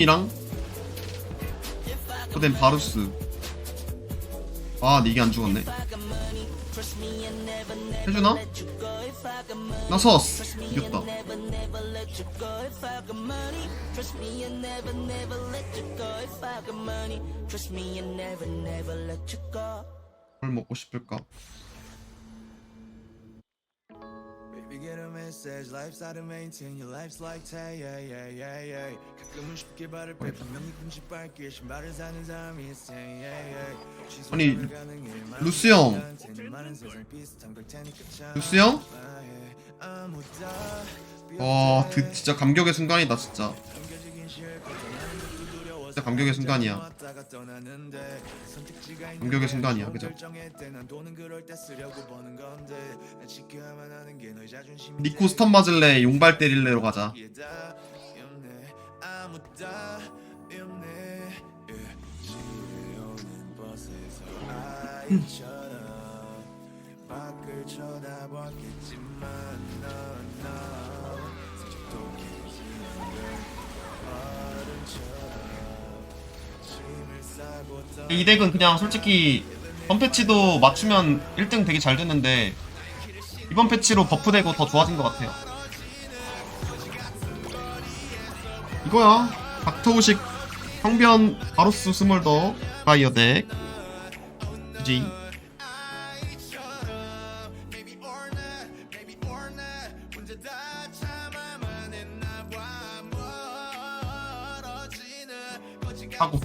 이랑? 그다음 바루스. 아 이게 안 죽었네. 해주나? 나서스 이겼다. 뭘 먹고 싶을까? Message. Life's how to maintain. Your life's like tay yeah yeah yeah yeah. 가끔은 쉽게 발을 빼 분명히 금시 밝게 신발을 사는 사람이 있어 yeah yeah. 아니. 루스 형. 루스 형? 와 그, 진짜 감격의 순간이다 진짜 진짜 감격의 순간이야. 감격의 순간이야, 그죠? 니코 스턴 맞을래? 용발 때릴래로 가자. 아 이 덱은 그냥 솔직히 전 패치도 맞추면 1등 되게 잘 됐는데 이번 패치로 버프되고 더 좋아진 것 같아요. 이거야. 박토우식 형변 바로스 스몰더 바이어 덱. GG 하고.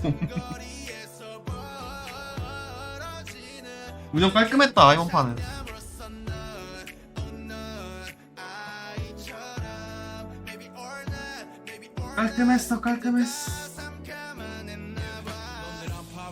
운영 깔끔했다 이번 판은. 깔끔했어 깔끔했어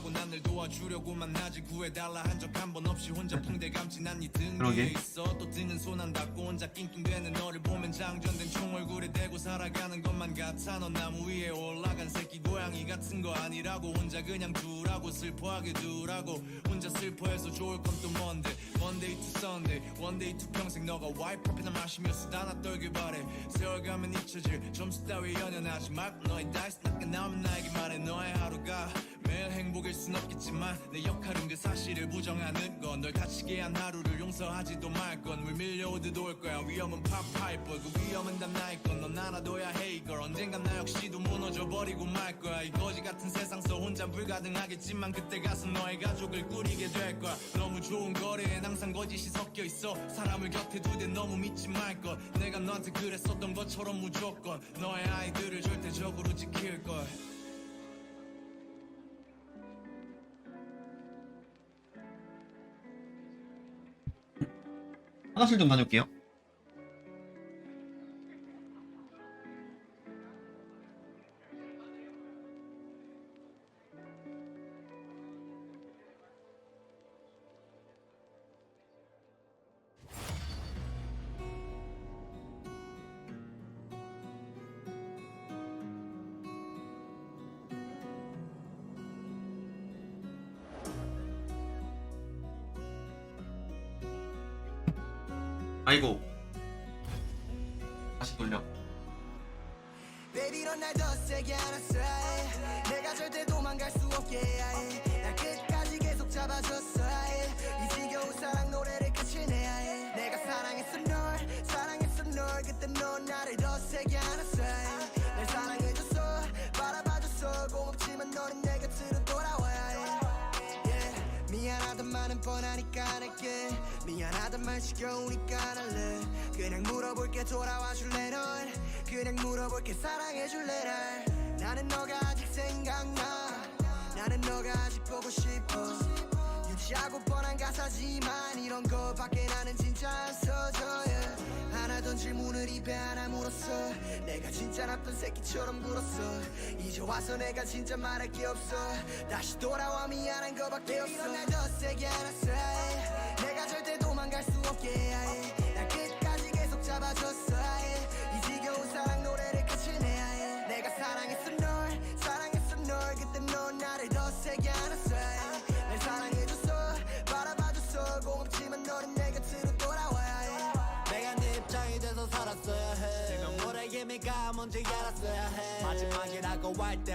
하고 난늘 도와주려고만 하지 구해달라 한 적 한 번 없이 혼자 붕대 감지 난네등 그러게. 위에 있어 또 등은 손 안 닿고 혼자 낑낑대는 너를 보면 장전된 총 얼굴에 대고 살아가는 것만 같아. 넌 나무 위에 올라간 새끼 고양이 같은 거 아니라고. 혼자 그냥 두라고 슬퍼하게 두라고. 혼자 슬퍼해서 좋을 건 또 뭔데? Monday to Sunday One to 평생. 너가 와이프 앞에나 마시며 수다 나 떨길 바래. 세월 가면 잊혀질. 점수 따위 연연하지 말고 너의 다이스 낮게 나 순 없겠지만 내 역할은 그 사실을 부정하는 건. 널 다치게 한 하루를 용서하지도 말건물 밀려오듯 올 거야. 위험은 팝파이퍼. 그 위험은 다 나의 건넌 알아둬야 해 이걸. 언젠간 나 역시도 무너져 버리고 말 거야. 이 거지 같은 세상서 혼자 불가능하겠지만 그때 가서 너의 가족을 꾸리게 될 거야. 너무 좋은 거래엔 항상 거짓이 섞여 있어. 사람을 곁에 두대 너무 믿지 말것 내가 너한테 그랬었던 것처럼 무조건 너의 아이들을 절대적으로 지킬 걸 화장실 좀 다녀올게요 아이고. 다시 돌려. Baby 넌날더 세게 말은 뻔하니까 안 할게 미안하단 말 지겨우니까 안 할래. 그냥 물어볼게 돌아와 줄래 널. 그냥 물어볼게 사랑해 줄래 날. 나는 너가 아직 생각나. 나는 너가 아직 보고 싶어. 유치하고 뻔한 가사지만 이런 거밖에 나는 하나던 질문을 입에 하나 물었어? 내가 진짜 나쁜 새끼처럼 굴었어. 이제 와서 내가 진짜 말할 게 없어. 다시 돌아와 미안한 거밖에 없어. 날더 세게 안았어. 아예. 내가 절대 도망갈 수 없게 내가 뭔지 알았어야 해. 마지막이라고 할 때